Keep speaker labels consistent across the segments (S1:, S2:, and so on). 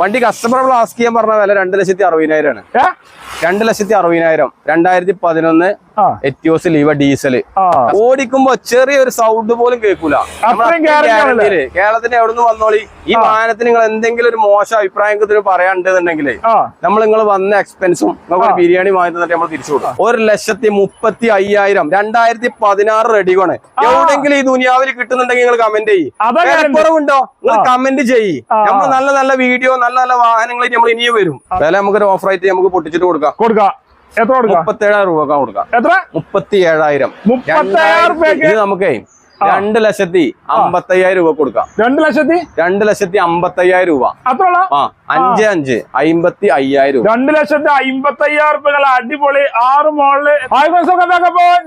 S1: വണ്ടി customer ask ചെയ്യാൻ പറഞ്ഞ വില രണ്ട് ലക്ഷത്തി അറുപതിനായിരം ആണ് രണ്ട് ലക്ഷത്തി അറുപതിനായിരം. രണ്ടായിരത്തി പതിനൊന്ന് എത്തിയോസ് ലീവ
S2: ഡീസൽ
S1: ഓടിക്കുമ്പോ ചെറിയൊരു സൗണ്ട് പോലും കേൾക്കൂല.
S2: കേരളത്തിന്റെ guarantee ആണല്ലേ?
S1: ഗ്യാരണ്ടിയിൽ കേരളത്തിന് എവിടെ നിന്ന് വന്നോളി? ഈ വാഹനത്തിന് നിങ്ങൾ എന്തെങ്കിലും ഒരു മോശം അഭിപ്രായം ഇതിന് പറയാണ്ടെന്നുണ്ടെങ്കിലേ നമ്മൾ നിങ്ങൾ വന്ന എക്സ്പെൻസും നമുക്ക് ഒരു ബിരിയാണി വാങ്ങി തന്നിട്ട് നമ്മൾ തിരിച്ചു കൊടുക്കും. ഒരു ലക്ഷത്തി മുപ്പത്തി അയ്യായിരം. രണ്ടായിരത്തി പതിനാറ് റെഡിയാണ് എവിടെങ്കിലും ഈ ദുനിയാവിൽ കിട്ടുന്നുണ്ടെങ്കിൽ നിങ്ങൾ കമന്റ് ചെയ്യും. കുറവുണ്ടോ നിങ്ങൾ കമന്റ് ചെയ്യ്. നമ്മൾ നല്ല നല്ല വീഡിയോ നല്ല നല്ല വാഹനങ്ങൾ നമ്മൾ ഇനിയും വരും. വില നമുക്കൊരു ഓഫർ ആയിട്ട് നമുക്ക് പൊട്ടിച്ചിട്ട് കൊടുക്കാം.
S2: കൊടുക്കാം. എത്ര കൊടുക്കാം?
S1: മുപ്പത്തി ഏഴായിരം രൂപ കൊടുക്കാം.
S2: എത്ര?
S1: മുപ്പത്തി ഏഴായിരം ഇത് നമുക്കേ രണ്ട് ലക്ഷത്തി അമ്പത്തയ്യായിരം രൂപ കൊടുക്കാം.
S2: രണ്ട് ലക്ഷത്തി?
S1: രണ്ട് ലക്ഷത്തി അമ്പത്തയ്യായിരം രൂപ.
S2: അത്ര
S1: ആ അഞ്ച് അഞ്ച് അമ്പത്തി അയ്യായിരം രൂപ.
S2: രണ്ട് ലക്ഷത്തി അമ്പത്തി അയ്യായിരം റുപ്യകൾ അടിപൊളി ആറ് മോളിൽ ആയിരപ്പോ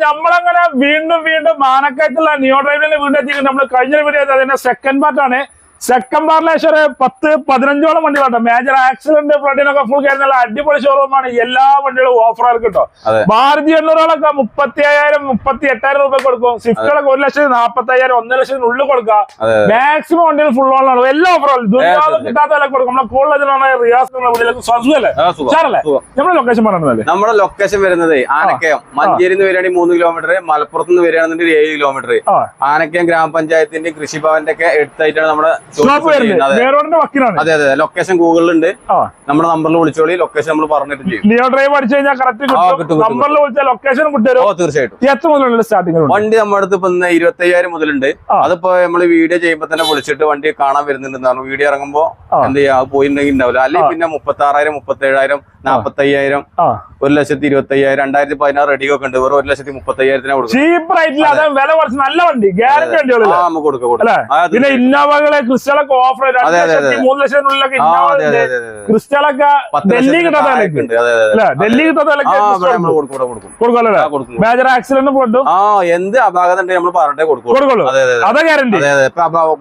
S2: നമ്മളങ്ങനെ വീണ്ടും വീണ്ടും മാനക്കയത്തുള്ള നിയോ ഡ്രൈവിനെ വീണ്ടും നമ്മൾ കഴിഞ്ഞ വീഡിയോ അതിന്റെ സെക്കൻഡ് പാർട്ടാണ് സെക്കൻഡ് പാർട്ടിലേശ്വര പത്ത് പതിനഞ്ചോളം വണ്ടികളുണ്ട്. മേജർ ആക്സിഡന്റ് ഫ്ലഡിനൊക്കെ ഫുൾ കയറുന്ന അടിപൊളി ഷോറൂമാണ് എല്ലാ വണ്ടികളും ഓഫറുകൾക്ക് കിട്ടും. ഭാരതി എണ്ണൂറുകളൊക്കെ മുപ്പത്തി അയ്യായിരം മുപ്പത്തി എട്ടായിരം രൂപ കൊടുക്കും. സ്വിഫ്റ്റുകളൊക്കെ ഒരു ലക്ഷത്തി നാപ്പത്തി അയ്യായിരം ഒന്നര ലക്ഷത്തിന് ഉള്ളിൽ കൊടുക്കാം
S1: അതെ,
S2: മാക്സിമം വണ്ടികൾ ഫുൾ ഓണാണ് എല്ലാ ഓഫറുകളും ദുരിതാവ്
S1: അതെ.
S2: കിട്ടാത്ത വില കൊടുക്കും. നമ്മളെ കൂടുതലാണ് റിയാസ് നമ്മുടെ ലൊക്കേഷൻ പറഞ്ഞതല്ലേ
S1: നമ്മുടെ ലൊക്കേഷൻ വരുന്നത് ആനക്കയം. മഞ്ചേരി നിന്ന് വരികയാണെങ്കിൽ മൂന്ന് കിലോമീറ്റർ മലപ്പുറത്ത് നിന്ന് വരികയാണെന്നുണ്ടെങ്കിൽ ഏഴ് കിലോമീറ്റർ ആനക്കയം ഗ്രാമപഞ്ചായത്തിന്റെ കൃഷിഭവന്റെ ഒക്കെ എടുത്തായിട്ടാണ് നമ്മുടെ അതെ. അതെ ലൊക്കേഷൻ ഗൂഗിളിലുണ്ട്. നമ്മുടെ നമ്പറിൽ വിളിച്ചോളി. ലൊക്കേഷൻ നമ്മൾ പറഞ്ഞിട്ട് ചെയ്യും.
S2: ലിയോ ഡ്രൈവ് അടിച്ചു കഴിഞ്ഞാൽ കറക്റ്റ് നമ്പറിൽ വിളിച്ചാൽ ലൊക്കേഷൻ
S1: ഓ തീർച്ചയായിട്ടും.
S2: എത്ര മുതലുള്ള സ്റ്റാർട്ടിംഗ്
S1: വണ്ടി നമ്മുടെ അടുത്ത് ഇപ്പൊ ഇരുപത്തി അയ്യായിരം മുതലുണ്ട്. അതിപ്പോ നമ്മൾ വീഡിയോ ചെയ്യുമ്പോ തന്നെ വിളിച്ചിട്ട് വണ്ടി കാണാൻ വരുന്നുണ്ടെന്ന് വീഡിയോ ഇറങ്ങുമ്പോ. എന്ത് ചെയ്യാ? പോയിട്ടുണ്ടെങ്കിൽ ഉണ്ടാവില്ല. അല്ലെങ്കിൽ പിന്നെ മുപ്പത്തി ആറായിരം മുപ്പത്തി ഏഴായിരം നാപ്പത്തി അയ്യായിരം ഒരു ലക്ഷത്തി ഇരുപത്തി അയ്യായിരം രണ്ടായിരത്തി പതിനാറ് റെഡി ഒക്കെ ഉണ്ട്. വെറും ഒരു ലക്ഷത്തി മുപ്പത്തി അയ്യായിരത്തിന് കൊടുക്കും
S2: ചീപ്പ് റേറ്റിൽ വില കുറച്ച്. നല്ല വണ്ടി. ഗ്യാരണ്ടി
S1: ആ
S2: വണ്ടികളില്ല
S1: നമുക്ക് കൊടുക്കാം
S2: പിന്നെ ഇന്നോവകളെ ക്രിസ്റ്റലൊക്കെ ഓഫർ. മൂന്ന് ലക്ഷത്തിനുള്ളിലൊക്കെ. ക്രിസ്റ്റലൊക്കെ ഡൽഹി കിട്ടാത്ത ഡൽഹി കിട്ടാത്ത കൊടുക്കുമല്ലോ മേജർ ആക്സിഡന്റ് ഫ്ലഡും
S1: ആ എന്ത് അപാകത നമ്മൾ കൊടുക്കും
S2: കൊടുക്കുള്ളൂ.
S1: അതെ.
S2: ഗ്യാരണ്ടി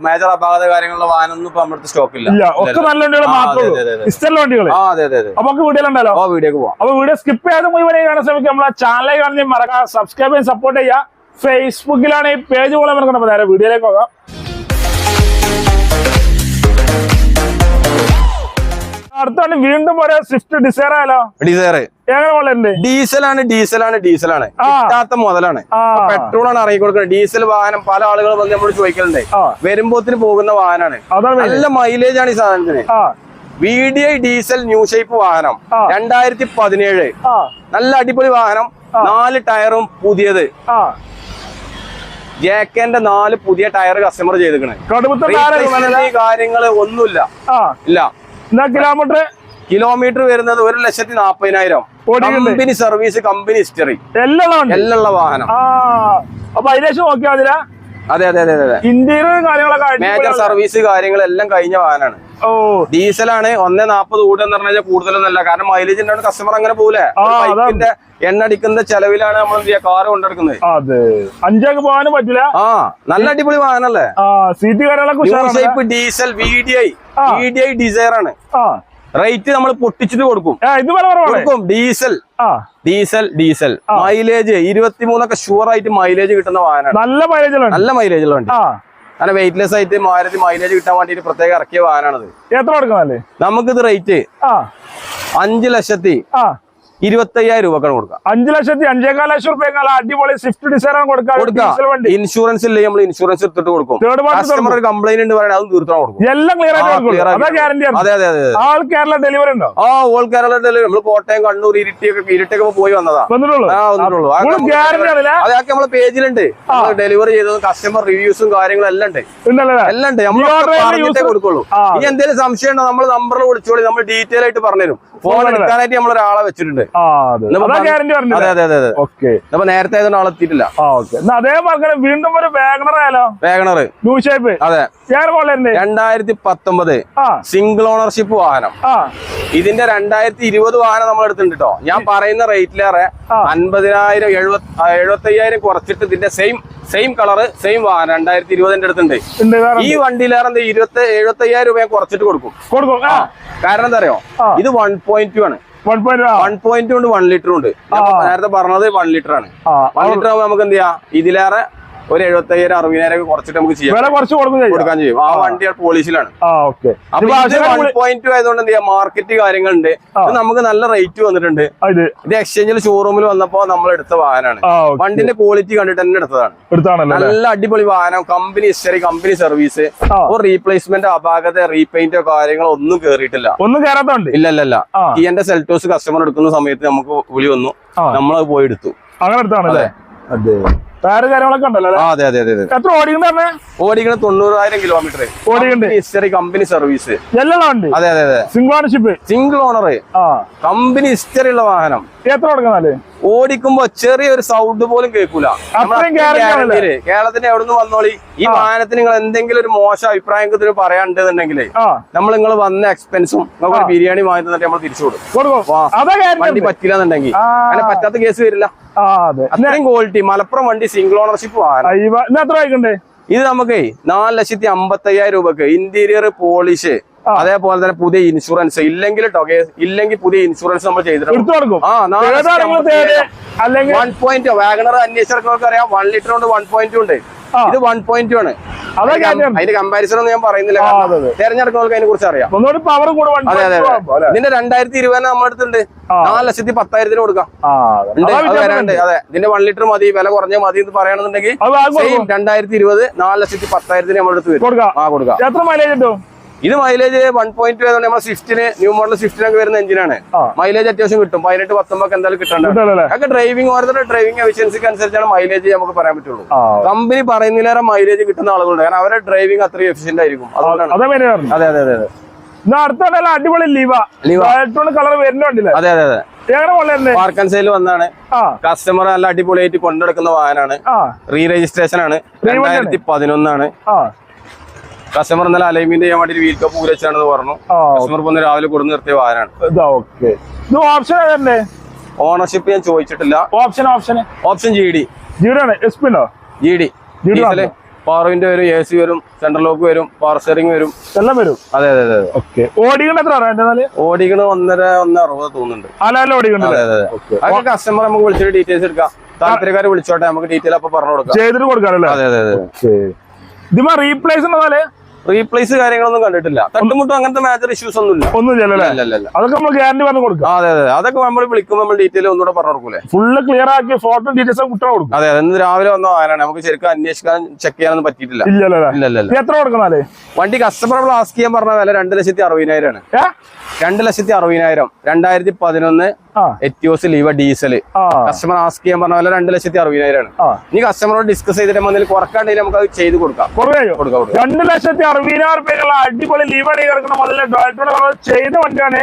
S1: മേജർ അപാകത കാര്യങ്ങളുള്ള വാഹനമൊന്നും ഇപ്പൊ നമ്മുടെ സ്റ്റോക്ക് ഇല്ല.
S2: ഒക്കെ നല്ല വണ്ടികൾ മാത്രമേ. ഇഷ്ടമുള്ള വണ്ടികൾ അപ്പൊ നമുക്ക് വീഡിയോയിലുണ്ടല്ലോ.
S1: വീഡിയോക്ക് പോവാം.
S2: അപ്പൊ വീഡിയോ സ്കിപ്പ് ചെയ്ത് മുഴുവനായി കാണാൻ ശ്രമിക്കുക. നമ്മളെ ചാനലിൽ കാണുന്ന മറക്കാം സബ്സ്ക്രൈബ് ചെയ്യാൻ സപ്പോർട്ട് ചെയ്യുക. ഫേസ്ബുക്കിലാണ് ഈ പേജ് പോലെ മറക്കണം നേരെ വീഡിയോയിലേക്ക് പോകാം. അടുത്ത വീണ്ടും ഒരു സ്വിഫ്റ്റ് ഡിസൈർ ആയാലോ? എങ്ങനെ
S1: ഡീസലാണ് ഡീസലാണ് ഡീസലാണ്. കിട്ടാത്ത മുതലാണ്. പെട്രോൾ ആണ് ഇറങ്ങി കൊടുക്കുന്നത് ഡീസൽ വാഹനം പല ആളുകൾ വന്ന് നമ്മൾ ചോദിക്കലുണ്ട്. വരുമ്പോത്തിന് പോകുന്ന വാഹനമാണ് നല്ല മൈലേജ് ആണ് ഈ സാധനത്തിന്. V D I diesel new shape വാഹനം. രണ്ടായിരത്തി പതിനേഴ് നല്ല അടിപൊളി വാഹനം. നാല് ടയറും പുതിയത്. ജേക്കന്റെ നാല് പുതിയ ടയർ കസ്റ്റമർ
S2: ചെയ്തിരിക്കണേ.
S1: കാര്യങ്ങൾ ഒന്നുമില്ല. ഇല്ല.
S2: എന്നാ കിലോമീറ്റർ?
S1: കിലോമീറ്റർ വരുന്നത് ഒരു ലക്ഷത്തി നാപ്പതിനായിരം. കമ്പനി സർവീസ് കമ്പനി ഹിസ്റ്ററി
S2: എല്ലാം
S1: എല്ലാം ഉള്ള വാഹനം.
S2: ആ അപ്പൊ അതിനേശം നോക്കിയാ
S1: അതെ അതെ അതെ അതെ
S2: ഇന്ത്യയിലും കാര്യങ്ങളൊക്കെ
S1: മേജർ സർവീസ് കാര്യങ്ങളെല്ലാം കഴിഞ്ഞ വാഹനമാണ്
S2: ഓ.
S1: ഡീസലാണ് ഒന്നേ നാപ്പത് കൂടെന്ന് പറഞ്ഞാൽ കൂടുതലൊന്നല്ല. കാരണം മൈലേജ് ഉണ്ടാണ് കസ്റ്റമർ അങ്ങനെ പോലെ. ബൈക്കിന്റെ എണ്ണ അടിക്കുന്ന ചെലവിലാണ് നമ്മൾ എന്ത് കാറ് കൊണ്ടെടുക്കുന്നത്.
S2: അതെ. അഞ്ചാക്ക് പോകാനും പറ്റില്ല.
S1: ആ നല്ല അടിപൊളി വാഹനല്ലേ
S2: സീറ്റ് കാര്യങ്ങളൊക്കെ
S1: diesel V D I. V D I Dzire ആണ്. റേറ്റ് നമ്മൾ പൊട്ടിച്ചിട്ട് കൊടുക്കും.
S2: ഇത്
S1: കൊടുക്കും. ഡീസൽ. Diesel diesel. മൈലേജ് ഇരുപത്തിമൂന്നൊക്കെ ഷുവർ ആയിട്ട് മൈലേജ് കിട്ടുന്ന വാഹനമാണ്.
S2: നല്ല മൈലേജ്
S1: നല്ല മൈലേജ് ഉള്ള വണ്ടി.
S2: ആ.
S1: അങ്ങനെ വെയിറ്റ്ലെസ് ആയിട്ട് മാരുതി മൈലേജ് കിട്ടാൻ വേണ്ടിയിട്ട് പ്രത്യേകം ഇറക്കിയ വാഹനമാണിത്.
S2: എത്ര കൊടുക്കുന്നല്ലേ
S1: നമുക്കിത് റേറ്റ് അഞ്ച് ലക്ഷത്തി ഇരുപത്തയ്യായിരം രൂപക്കാണ് കൊടുക്കാം
S2: അഞ്ചു ലക്ഷത്തി അഞ്ചേകാൽ ലക്ഷം റുപ്യ അടിപൊളി സ്വിഫ്റ്റ് ഡിസൈർ കൊടുക്കാം
S1: ഇൻഷുറൻസ് ഇല്ലേ നമ്മൾ ഇൻഷുറൻസ് എടുത്തിട്ട് കൊടുക്കും. കസ്റ്റമർ ഒരു കംപ്ലൈന്റ് ഉണ്ട് പറയാൻ അതും തീർത്താൻ കൊടുക്കും.
S2: എല്ലാം ക്ലിയർ അതാ
S1: അതെ അതെ.
S2: ആൾ കേരള ഡെലിവറി ഉണ്ടോ?
S1: ആ ഓൾ കേരള നമ്മൾ കോട്ടയം കണ്ണൂർ ഇരിട്ടിയൊക്കെ ഇരിട്ടൊക്കെ പോയി വന്നതാ.
S2: വന്നിട്ടുള്ളൂ?
S1: അതൊക്കെ നമ്മളെ പേജിലുണ്ട്. ഡെലിവറി ചെയ്തതും കസ്റ്റമർ റിവ്യൂസും കാര്യങ്ങളും എല്ലാം ഉണ്ട്. എല്ലാം ഉണ്ട്. നമ്മൾ പറഞ്ഞിട്ടേ കൊടുക്കുള്ളൂ. ഇനി എന്തെങ്കിലും സംശയം ഉണ്ടോ നമ്മൾ നമ്പറിൽ വിളിച്ചോളി. നമ്മൾ ഡീറ്റെയിൽ ആയിട്ട് പറഞ്ഞുതരും. ഫോൺ
S2: Phone
S1: എടുക്കാനായിട്ട് നമ്മൾ ഒരാളെ വെച്ചിട്ടുണ്ട്. നേരത്തെ ആയതുകൊണ്ട്
S2: അതേപോലെ വീണ്ടും ഒരു വേഗണർ ആയാലോ?
S1: വേഗണർ
S2: ന്യൂ ഷേപ്പ്
S1: അതെ. രണ്ടായിരത്തി പത്തൊമ്പത് സിംഗിൾ ഓണർഷിപ്പ് വാഹനം. ഇതിന്റെ രണ്ടായിരത്തി ഇരുപത് വാഹനം നമ്മൾ എടുത്തിട്ടുണ്ട് കേട്ടോ ഞാൻ പറയുന്ന റേറ്റിലേറെ. അൻപതിനായിരം എഴുപത്തി എഴുപത്തി അയ്യായിരം കുറച്ചിട്ട് ഇതിന്റെ സെയിം സെയിം കളറ് സെയിം വാഹനം രണ്ടായിരത്തി ഇരുപതിന്റെ അടുത്തുണ്ട് ഈ വണ്ടിയിലേറെ ഇരുപത്തി എഴുപത്തി അയ്യായിരം രൂപ കുറച്ചിട്ട് കൊടുക്കും.
S2: കൊടുക്കും.
S1: കാരണം എന്താ അറിയോ? ഇത് വൺ പോയിന്റ് ടു ആണ്.
S2: വൺ പോയിന്റ്
S1: ഉണ്ട് വൺ ലിറ്റർ ഉണ്ട്. നേരത്തെ പറഞ്ഞത് വൺ ലിറ്റർ ആണ്. വൺ ലിറ്റർ ആകുമ്പോൾ നമുക്ക് എന്ത് ചെയ്യാം? ഇതിലേറെ ഒരു എഴുപത്തയ്യായിരം അറുപതിനായിരം കുറച്ചിട്ട് നമുക്ക് ചെയ്യാം.
S2: വില കുറച്ച് കൊടുക്കും
S1: കൊടുക്കാൻ ചെയ്യും. ആ വണ്ടി പോളിസിലാണ് പോയിന്റ് ആയതുകൊണ്ട് എന്ത് ചെയ്യാം? മാർക്കറ്റ് കാര്യങ്ങളുണ്ട്. നമുക്ക് നല്ല റേറ്റ് വന്നിട്ടുണ്ട്.
S2: ഇത്.
S1: എക്സ്ചേഞ്ചിൽ ഷോറൂമിൽ വന്നപ്പോ നമ്മൾ എടുത്ത വാഹനമാണ്. വണ്ടിന്റെ ക്വാളിറ്റി കണ്ടിട്ട് തന്നെ എടുത്തതാണ്. നല്ല അടിപൊളി വാഹനം. Company history company service replacement അപാകത റീപെയിന്റോ കാര്യങ്ങളോ ഒന്നും കേറിയിട്ടില്ല.
S2: ഒന്നും കേറാത്തോണ്ട്?
S1: ഇല്ല ഇല്ല ഇല്ല.
S2: ആ.
S1: കിയന്റെ സെൽറ്റോസ് കസ്റ്റമർ എടുക്കുന്ന സമയത്ത് നമുക്ക് വിളി വന്നു. നമ്മളത് പോയി എടുത്തു.
S2: അങ്ങനെ എടുത്താണല്ലേ അതെ. ടയറ് കാര്യങ്ങളൊക്കെ ഉണ്ടല്ലോ
S1: അതെ അതെ അതെ
S2: എത്ര ഓടിക്കുന്ന പറഞ്ഞേ?
S1: ഓടിക്കണ തൊണ്ണൂറായിരം കിലോമീറ്റർ
S2: ഓടിക്കണ്ട്.
S1: ഹിസ്റ്ററി കമ്പനി സർവീസ്
S2: എല്ലാം ഉണ്ട്
S1: അതെ അതെ അതെ.
S2: Single ownership
S1: single owner company history ഉള്ള വാഹനം.
S2: എത്ര കൊടുക്കുന്നാൽ
S1: ഓടിക്കുമ്പോ ചെറിയൊരു സൗണ്ട് പോലും കേൾക്കൂല. കേരളത്തിന്റെ എവിടെ നിന്ന് വന്നോളി? ഈ വാഹനത്തിന് നിങ്ങൾ എന്തെങ്കിലും ഒരു മോശം അഭിപ്രായം ഇതിന് നമ്മൾ നിങ്ങൾ വന്ന എക്സ്പെൻസും നമുക്ക് ബിരിയാണി വാങ്ങി തന്നിട്ട് നമ്മൾ തിരിച്ചു കൊടുക്കും. വണ്ടി പറ്റില്ല എന്നുണ്ടെങ്കിൽ അങ്ങനെ പറ്റാത്ത കേസ് വരില്ല. അത്രയും ക്വാളിറ്റി മലപ്പുറം വണ്ടി സിംഗിൾ ഓണർഷിപ്പ് വാഹനം.
S2: എത്ര
S1: ഇത് നമുക്ക് നാല് ലക്ഷത്തി അമ്പത്തി അയ്യായിരം രൂപക്ക് ഇന്റീരിയർ പോളിഷ് അതേപോലെ തന്നെ പുതിയ ഇൻഷുറൻസ് ഇല്ലെങ്കിൽ ടൊക്കെ ഇല്ലെങ്കിൽ പുതിയ ഇൻഷുറൻസ് നമ്മൾ ചെയ്തിട്ടുണ്ട്. ആ വൺ പോയിന്റ് വാഗണർ അന്വേഷിച്ചവർക്ക് അറിയാം. വൺ ലിറ്റർ ഉണ്ട് വൺ പോയിന്റ് ഉണ്ട്. ഇത് വൺ പോയിന്റ് ആണ്.
S2: അതാ
S1: അതിന്റെ കമ്പാരിസൺ ഒന്നും ഞാൻ പറയുന്നില്ല. തെരഞ്ഞെടുക്കുന്നവർക്ക് അതിനെ കുറിച്ച് അറിയാം.
S2: പവർ
S1: അതെ? ഇതിന്റെ രണ്ടായിരത്തി ഇരുപതിന് നമ്മുടെ അടുത്തുണ്ട്.
S2: ആ.
S1: നാല് ലക്ഷത്തി പത്തായിരത്തിന് കൊടുക്കാം.
S2: അതെ.
S1: വരാണ്ട്. ഇതിന്റെ വൺ ലിറ്റർ മതി വില കുറഞ്ഞ മതി എന്ന് പറയണമെന്നുണ്ടെങ്കിൽ സെയിം രണ്ടായിരത്തി ഇരുപത് നാല് ലക്ഷത്തി പത്തായിരത്തിന് നമ്മുടെ അടുത്ത് വരും.
S2: കൊടുക്കാം.
S1: ആ കൊടുക്കാം.
S2: എത്ര മൈലേജ് കിട്ടും?
S1: ഇത് മൈലേജ് വൺ പോയിന്റ് നമ്മുടെ സ്വിഫ്റ്റിന് ന്യൂ മോഡൽ സ്വിഫ്റ്റിനൊക്കെ വരുന്ന എഞ്ചിനാണ് മൈലേജ് അത്യാവശ്യം കിട്ടും. പതിനെട്ട് പത്തൊമ്പൊക്കെ എന്തായാലും കിട്ടണ്ട. അതൊക്കെ ഡ്രൈവിംഗ് ഓരോരുത്തരുടെ ഡ്രൈവിംഗ് എഫിഷ്യൻസിക്ക് അനുസരിച്ചാണ് മൈലേജ് നമുക്ക് പറയാൻ പറ്റുള്ളൂ. കമ്പനി പറയുന്നതിലേറെ മൈലേജ് കിട്ടുന്ന ആളുകളുണ്ട്. കാരണം അവരുടെ ഡ്രൈവിംഗ് അത്രയും എഫിഷ്യന്റ് ആയിരിക്കും. അതുകൊണ്ടാണ്.
S2: അതാ
S1: അതെ അതെ അതെ അതെ.
S2: ഇന്ന് അടുത്ത അടിപൊളി ലീവ
S1: ലീവ.
S2: കളർ വരുന്നുണ്ടല്ലേ
S1: അതെ അതെ അതെ. പാർക്ക് ആൻഡ് സെയിൽ വന്നാണ്. കസ്റ്റമർ നല്ല അടിപൊളിയായിട്ട് കൊണ്ടെടുക്കുന്ന വാഹനമാണ്. റീ രജിസ്ട്രേഷൻ ആണ്. രണ്ടായിരത്തി പതിനൊന്നാണ്. കസ്റ്റമർ ഇന്നലെ അലൈൻമെന്റ് ചെയ്യാൻ വേണ്ടി വീൽ കപ്പ് ഊരച്ചാണെന്ന് പറഞ്ഞു. കസ്റ്റമർ ഇപ്പൊ രാവിലെ കൊടുന്ന് നിർത്തിയ വാഹനമാണ്
S2: ഇതാ ഓപ്ഷൻ ഏതല്ലേ?
S1: ഓണർഷിപ്പ് ഞാൻ ചോദിച്ചിട്ടില്ല.
S2: Option option.
S1: Option G D
S2: ജീഡാണ് S P ഉണ്ടോ
S1: G D diesel power window വരും എ സി വരും സെൻട്രൽ ലോക്ക് വരും പവർ സ്റ്റിയറിംഗ് വരും.
S2: എല്ലാം വരും?
S1: അതെ അതെ അതെ
S2: ഓക്കെ. ഓടിക്കണ എത്ര
S1: ഓടിക്കണ ഒന്നര ഒന്ന് അറുപത് തോന്നുന്നുണ്ട്.
S2: അല്ല ഓടിക്കണ്ടല്ലേ
S1: അതെ അതെ അതൊക്കെ കസ്റ്റമർ നമുക്ക് വിളിച്ചിട്ട് ഡീറ്റെയിൽസ് എടുക്കാം. താല്പര്യക്കാരെ വിളിച്ചോട്ടെ നമുക്ക് ഡീറ്റെയിൽ അപ്പൊ പറഞ്ഞു കൊടുക്കാം.
S2: ചെയ്തിട്ട് കൊടുക്കാറല്ലേ
S1: അതെ അതെ അതെ.
S2: ഇതിമ റീപ്ലേസ് ഉണ്ടല്ലേ
S1: റീപ്ലേസ് കാര്യങ്ങളൊന്നും കണ്ടിട്ടില്ല. തട്ടുമുട്ടും അങ്ങനത്തെ മേജർ ഇഷ്യൂസ് ഒന്നും ഇല്ല
S2: ഒന്നും ചെയ്യല്ലേ
S1: ഇല്ല ഇല്ല ഇല്ല.
S2: അതൊക്കെ നമ്മൾ ഗ്യാരണ്ടി പറഞ്ഞു കൊടുക്കും.
S1: അതെ അതെ അതൊക്കെ നമ്മൾ വിളിക്കുമ്പോൾ നമ്മൾ ഡീറ്റെയിൽ ഒന്നുകൂടെ പറഞ്ഞു കൊടുക്കൂലേ?
S2: ഫുള്ള് ക്ലിയർ ആക്കി ഫോട്ടോ ഡീറ്റെയിൽസ് കുട്ടികൾ കൊടുക്കും.
S1: അതെ അതെ. രാവിലെ വന്നോ വാഹനമാണ് നമുക്ക് ശരിക്കും അന്വേഷിക്കാൻ ചെക്ക് ചെയ്യാനൊന്നും പറ്റിയിട്ടില്ല.
S2: എത്ര കൊടുക്കണം
S1: വണ്ടി കസ്റ്റമർ ആസ്ക് ചെയ്യാൻ പറഞ്ഞ വില രണ്ട് ലക്ഷത്തി അറുപതിനായിരമാണ്
S2: ആണ്.
S1: രണ്ട് ലക്ഷത്തി അറുപതിനായിരം. രണ്ടായിരത്തി പതിനൊന്ന് Etios Liva
S2: diesel
S1: customer ask ചെയ്യാൻ പറഞ്ഞ വില രണ്ട് ലക്ഷത്തി അറുപതിനായിരമാണ് ഇനി കസ്റ്റമറോട് ഡിസ്കസ് ചെയ്തിട്ട് എന്തെങ്കിലും കുറക്കാണ്ടെങ്കിൽ നമുക്ക് അത് ചെയ്ത് കൊടുക്കാം കൊടുക്കാം.
S2: രണ്ട് ലക്ഷത്തി അറുപതിനായിരം അടിപൊളി ലീവടി കിടക്കുന്ന മുതലേ ഡോക്ടറുടെ കളർ ചെയ്ത വണ്ടിയാണ്.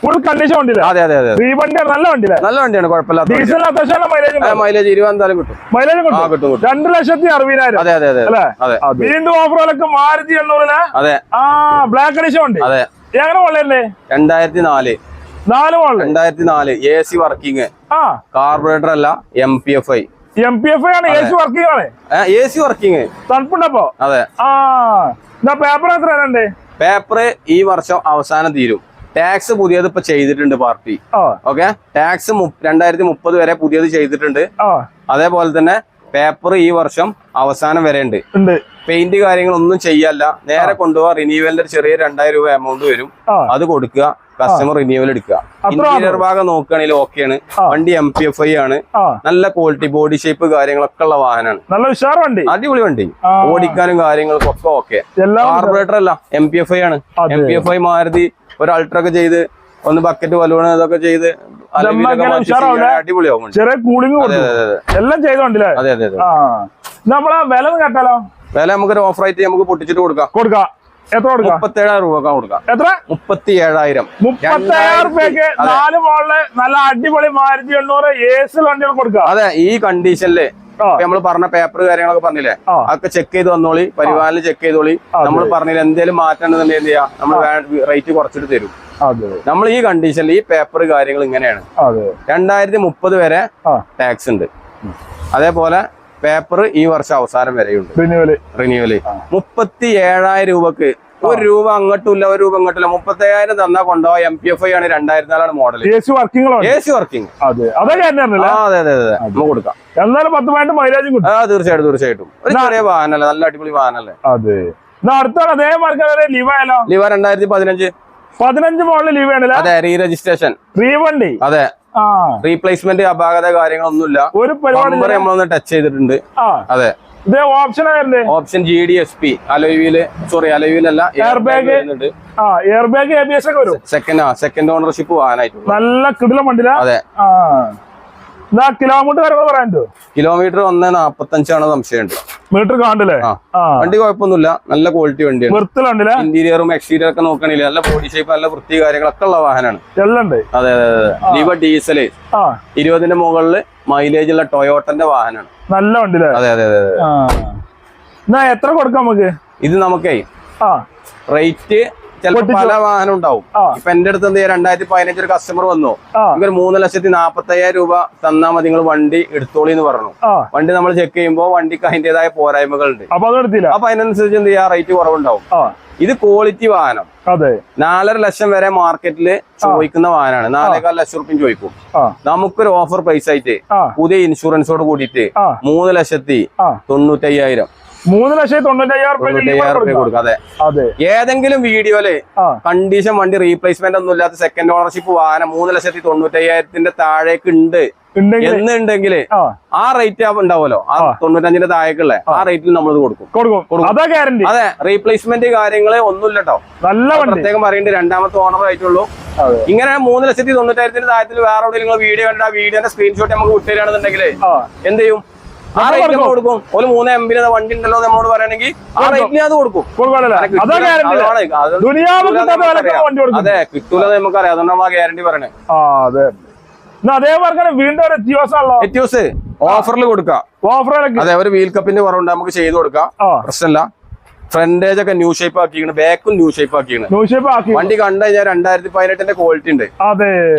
S2: ഫുൾ കണ്ടീഷൻ വണ്ടിയില്ല
S1: അതെ അതെ അതെ
S2: ഈ വണ്ടിയാണ് നല്ല വണ്ടിയില്ല
S1: നല്ല വണ്ടിയാണ് കുഴപ്പമില്ലാത്ത വണ്ടി.
S2: ഡീസൽ അത്യാവശ്യം മൈലേജ്
S1: മൈലേജ് ഇരുപത് എന്തായാലും കിട്ടും.
S2: മൈലേജ് കിട്ടും. രണ്ട് ലക്ഷത്തി അറുപതിനായിരം.
S1: അതെ അതെ അതെ അതെ.
S2: വീണ്ടും ഓഫറുകളൊക്കെ മാരുതി എണ്ണൂറിൽ.
S1: അതെ.
S2: ആ ബ്ലാക്ക് എഡിഷൻ ഉണ്ട്
S1: അതെ.
S2: എങ്ങനെ കൊള്ളല്ലേ
S1: രണ്ടായിരത്തി നാല്
S2: നാല്
S1: രണ്ടായിരത്തി നാല് എ സി വർക്കിംഗ്
S2: ആ.
S1: കാർബറേറ്റർ അല്ല M P F I
S2: M P F ആണ് എ സി വർക്കിംഗ് ആണ്.
S1: എ സി വർക്കിംഗ്
S2: തണുപ്പുണ്ടപ്പോ?
S1: അതെ.
S2: ആ എന്നാ പേപ്പർ എത്ര വരണ്ടേ
S1: പേപ്പർ ഈ വർഷം അവസാനം തീരും. ടാക്സ് പുതിയത് ഇപ്പൊ ചെയ്തിട്ടുണ്ട് പാർട്ടി. ഓക്കെ ടാക്സ് രണ്ടായിരത്തി മുപ്പത് വരെ പുതിയത് ചെയ്തിട്ടുണ്ട്. അതേപോലെ തന്നെ പേപ്പർ ഈ വർഷം അവസാനം വരെ ഉണ്ട്. പെയിന്റ് കാര്യങ്ങളൊന്നും ചെയ്യല്ല. നേരെ കൊണ്ടുപോവാ റിന്യൂവലിന്റെ ചെറിയ രണ്ടായിരം രൂപ എമൗണ്ട് വരും. അത് കൊടുക്കുക കസ്റ്റമർ റിന്യൂവൽ എടുക്കുക. ഇന്റീരിയർ ഭാഗം നോക്കുകയാണെങ്കിൽ ഓക്കെയാണ്. വണ്ടി എം പി എഫ് ഐ ആണ്. നല്ല ക്വാളിറ്റി ബോഡി ഷേപ്പ് കാര്യങ്ങളൊക്കെ ഉള്ള വാഹനമാണ്.
S2: നല്ല ഉഷാർ വണ്ടി.
S1: അടിപൊളി വണ്ടി. ഓടിക്കാനും കാര്യങ്ങൾക്കും ഒക്കെ ഓക്കെ കാർബറേറ്റർ അല്ല M P F I M. P F I I Maruti ഒരു അൾട്രൊക്കെ ചെയ്ത് ഒന്ന് ബക്കറ്റ് ബലൂൺ ഇതൊക്കെ ചെയ്ത് അടിപൊളിയാവും.
S2: ചെറിയ കൂളിംഗ് എല്ലാം ചെയ്തോണ്ടില്ലേ
S1: അതെ അതെ
S2: ആ. വില കേട്ടാലോ?
S1: വില നമുക്കൊരു ഓഫർ ആയിട്ട് നമുക്ക് പൊട്ടിച്ചിട്ട് കൊടുക്കാം.
S2: കൊടുക്കാം. എത്ര കൊടുക്കാം?
S1: മുപ്പത്തി ഏഴായിരം രൂപ കൊടുക്കാം.
S2: എത്ര?
S1: മുപ്പത്തി ഏഴായിരം
S2: മുപ്പത്തേഴായിരം രൂപയ്ക്ക് നാല് മോളിൽ നല്ല അടിപൊളി മാരുതി എണ്ണൂറ് എ സി വണ്ടികൾ കൊടുക്കാം.
S1: അതെ ഈ കണ്ടീഷനിൽ
S2: നമ്മൾ
S1: നമ്മൾ പറഞ്ഞ പേപ്പർ കാര്യങ്ങളൊക്കെ പറഞ്ഞില്ലേ. അതൊക്കെ ചെക്ക് ചെയ്ത് വന്നോളി പരിപാലനം ചെക്ക് ചെയ്തോളി. നമ്മൾ പറഞ്ഞില്ല എന്തെങ്കിലും മാറ്റം ഉണ്ടെന്നുണ്ടെങ്കിൽ എന്ത് ചെയ്യാം? നമ്മൾ റേറ്റ് കുറച്ചിട്ട് തരും. നമ്മൾ ഈ കണ്ടീഷനിൽ ഈ പേപ്പർ കാര്യങ്ങൾ ഇങ്ങനെയാണ്. രണ്ടായിരത്തി മുപ്പത് വരെ ടാക്സ് ഉണ്ട്. അതേപോലെ പേപ്പർ ഈ വർഷം അവസാനം വരെയുണ്ട്.
S2: റിന്യൂവൽ
S1: റിന്യൂവൽ മുപ്പത്തി ഏഴായിരം രൂപക്ക്. ഒരു രൂപ അങ്ങോട്ടും ഇല്ല ഒരു രൂപ അങ്ങോട്ടും ഇല്ല മുപ്പത്തയ്യായിരം തന്നാ കൊണ്ടോ എം പി എഫ് ഐ ആണ് രണ്ടായിരത്തി നാലാണ് മോഡൽ
S2: വർക്കിംഗ്
S1: വർക്കിംഗോ
S2: അതെ.
S1: നമുക്ക് കൊടുക്കാം.
S2: എന്നാലും പത്ത് പോയിന്റ് മൈലേജും കിട്ടും.
S1: ആ തീർച്ചയായിട്ടും തീർച്ചയായിട്ടും. ഒരു ചെറിയ വാഹനല്ലേ നല്ല അടിപൊളി വാഹനല്ലേ
S2: അതെ. അടുത്താണ് അതേ മാർക്ക് ലിവ
S1: ലിവ രണ്ടായിരത്തി പതിനഞ്ച്.
S2: പതിനഞ്ച് മോഡൽ ലീവ് ആണല്ലേ?
S1: അതെ റീ രജിസ്ട്രേഷൻ
S2: വണ്ടി
S1: അതെ. റീപ്ലേസ്മെന്റ് അപാകത കാര്യങ്ങളൊന്നുമില്ല.
S2: ഒരു പരിപാടി
S1: നമ്മളൊന്ന് ടച്ച് ചെയ്തിട്ടുണ്ട്. അതെ.
S2: ഇതേ ഓപ്ഷൻ ആയിരുന്നു
S1: option G D S P അലോയിൽ sorry അലോയിലല്ല
S2: air bag A B S ഒക്കെ വരും.
S1: സെക്കൻഡ് സെക്കൻഡ് ഓണർഷിപ്പ് വാഹനമായിട്ട്
S2: നല്ല കിടിലം മണ്ടില
S1: അതെ.
S2: കിലോമീറ്റർ കാര്യങ്ങൾ പറയാനുണ്ടോ.
S1: കിലോമീറ്റർ ഒന്ന് നാപ്പത്തഞ്ചാണ് സംശയമുണ്ട്.
S2: മീറ്റർ കാണില്ലേ
S1: വണ്ടി കുഴപ്പമൊന്നുമില്ല. നല്ല ക്വാളിറ്റി വണ്ടിയാണ്.
S2: വൃത്തിലുണ്ടല്ലേ
S1: ഇന്റീരിയറും എക്സ്റ്റീരിയർ ഒക്കെ നോക്കണില്ല നല്ല ബോഡി ഷേപ്പ് നല്ല വൃത്തി കാര്യങ്ങളൊക്കെ ഉള്ള വാഹനമാണ്. അതെ അതെ അതെ. ഇവ
S2: ഡീസൽ
S1: ഇരുപതിന്റെ മുകളിൽ മൈലേജ് ഉള്ള ടൊയോട്ടന്റെ വാഹനമാണ്.
S2: നല്ല വണ്ടി
S1: അതെ അതെ അതെ
S2: എന്നാ എത്ര കൊടുക്കാം നമുക്ക്?
S1: ഇത് നമുക്കേ റേറ്റ് ചിലപ്പോ പല വാഹനം ഉണ്ടാവും. ഇപ്പൊ എന്റെ അടുത്ത് എന്ത് ചെയ്യാം? രണ്ടായിരത്തി പതിനഞ്ച് ഒരു കസ്റ്റമർ വന്നു. ഇവർ മൂന്ന് ലക്ഷത്തി നാപ്പത്തി അയ്യായിരം രൂപ തന്നാൽ മതി. നിങ്ങൾ വണ്ടി എടുത്തോളി എന്ന് പറഞ്ഞു. വണ്ടി നമ്മൾ ചെക്ക് ചെയ്യുമ്പോൾ വണ്ടിക്ക് അതിന്റേതായ പോരായ്മകളുണ്ട്.
S2: അപ്പൊ അത് എടുത്തില്ല.
S1: അപ്പൊ അതിനനുസരിച്ച് എന്ത് ചെയ്യാ? റേറ്റ് കുറവുണ്ടാവും. ഇത് ക്വാളിറ്റി വാഹനം.
S2: അതെ.
S1: നാലര ലക്ഷം വരെ മാർക്കറ്റിൽ ചോദിക്കുന്ന വാഹനമാണ്. നാലേകാൽ ലക്ഷം റുപ്യം ചോദിക്കും. നമുക്കൊരു ഓഫർ പ്രൈസ് ആയിട്ട് പുതിയ ഇൻഷുറൻസോട് കൂടിയിട്ട് മൂന്ന് ലക്ഷത്തി തൊണ്ണൂറ്റയ്യായിരം.
S2: മൂന്ന് ലക്ഷത്തി തൊണ്ണൂറ്റയ്യായിരം
S1: കൊടുക്കും. അതെ.
S2: അതെ.
S1: ഏതെങ്കിലും
S2: വീഡിയോയിൽ
S1: കണ്ടീഷൻ വണ്ടി റീപ്ലേസ്മെന്റ് ഒന്നും ഇല്ലാത്ത സെക്കൻഡ് ഓണർഷിപ്പ് വാഹനം മൂന്ന് ലക്ഷത്തി തൊണ്ണൂറ്റയ്യായിരത്തിന്റെ താഴേക്ക് ഉണ്ട്. എന്നുണ്ടെങ്കിൽ
S2: ആ.
S1: റേറ്റ് ഉണ്ടാവുമല്ലോ. ആ. തൊണ്ണൂറ്റഞ്ചിന്റെ താഴേക്കുള്ള ആ. റേറ്റിൽ നമ്മൾ കൊടുക്കും.
S2: കൊടുക്കും. അതെ
S1: റീപ്ലേസ്മെന്റ് കാര്യങ്ങൾ ഒന്നുമില്ലട്ടോ
S2: നല്ല
S1: പ്രത്യേകം പറയുന്നുണ്ട് രണ്ടാമത്തെ ഓണർ ആയിട്ടുള്ളൂ. ഇങ്ങനെ മൂന്ന് ലക്ഷത്തി തൊണ്ണൂറ്റായിരത്തിന്റെ താഴത്തിൽ വേറെ എവിടെ നിങ്ങൾ വീഡിയോ കണ്ട ആ വീഡിയോന്റെ സ്ക്രീൻഷോട്ട് നമുക്ക് വിട്ടുതരാണെന്നുണ്ടെങ്കിൽ
S2: ആ.
S1: എന്ത് ചെയ്യും? ആ
S2: കൊടുക്കും.
S1: ഒരു മൂന്ന് വണ്ടി ഉണ്ടല്ലോ നമ്മളോട് പറയുകയാണെങ്കിൽ ആ
S2: കൊടുക്കും.
S1: അത് കൊടുക്കും.
S2: കൊടുക്കാനല്ലേ. അതാ ഗ്യാരണ്ടി
S1: കിട്ടൂല നമുക്കറിയാം. അതുകൊണ്ട് നമ്മൾ പറയണേ.
S2: അതേപോലെ വീണ്ടും
S1: ഓഫറിൽ കൊടുക്കാം.
S2: ഓഫറിൽ
S1: അതെ ഒരു വീൽ കപ്പിന്റെ കുറവുണ്ട്. നമുക്ക് ചെയ്ത് കൊടുക്കാം. പ്രശ്നമില്ല. ഫ്രണ്ടേജ് ഒക്കെ ന്യൂ ഷേപ്പ് ആക്കിയാണ് ബാക്കും ന്യൂ ഷേപ്പ് ആക്കിയാണ്
S2: ന്യൂഷേപ്പ് ആക്കി
S1: വണ്ടി കണ്ടു കഴിഞ്ഞാൽ രണ്ടായിരത്തി പതിനെട്ടിന്റെ ക്വാളിറ്റി ഉണ്ട്.